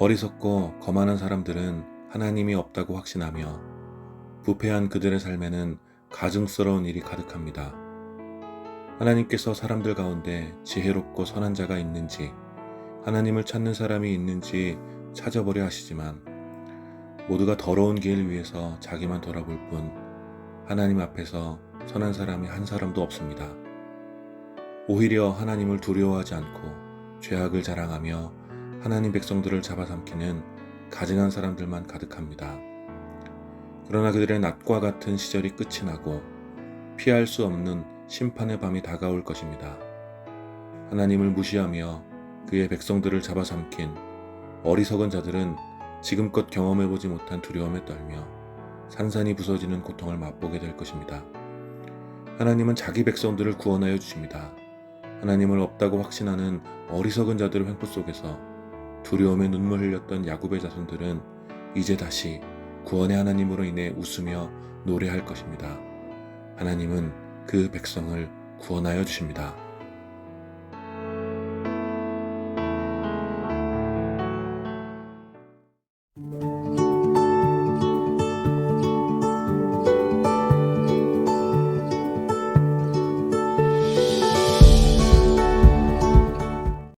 어리석고 거만한 사람들은 하나님이 없다고 확신하며 부패한 그들의 삶에는 가증스러운 일이 가득합니다. 하나님께서 사람들 가운데 지혜롭고 선한 자가 있는지 하나님을 찾는 사람이 있는지 찾아보려 하시지만 모두가 더러운 길 위에서 자기만 돌아볼 뿐 하나님 앞에서 선한 사람이 한 사람도 없습니다. 오히려 하나님을 두려워하지 않고 죄악을 자랑하며 하나님 백성들을 잡아삼키는 가증한 사람들만 가득합니다. 그러나 그들의 낮과 같은 시절이 끝이 나고 피할 수 없는 심판의 밤이 다가올 것입니다. 하나님을 무시하며 그의 백성들을 잡아삼킨 어리석은 자들은 지금껏 경험해보지 못한 두려움에 떨며 산산이 부서지는 고통을 맛보게 될 것입니다. 하나님은 자기 백성들을 구원하여 주십니다. 하나님을 없다고 확신하는 어리석은 자들의 횡포 속에서 두려움에 눈물 흘렸던 야곱의 자손들은 이제 다시 구원의 하나님으로 인해 웃으며 노래할 것입니다. 하나님은 그 백성을 구원하여 주십니다.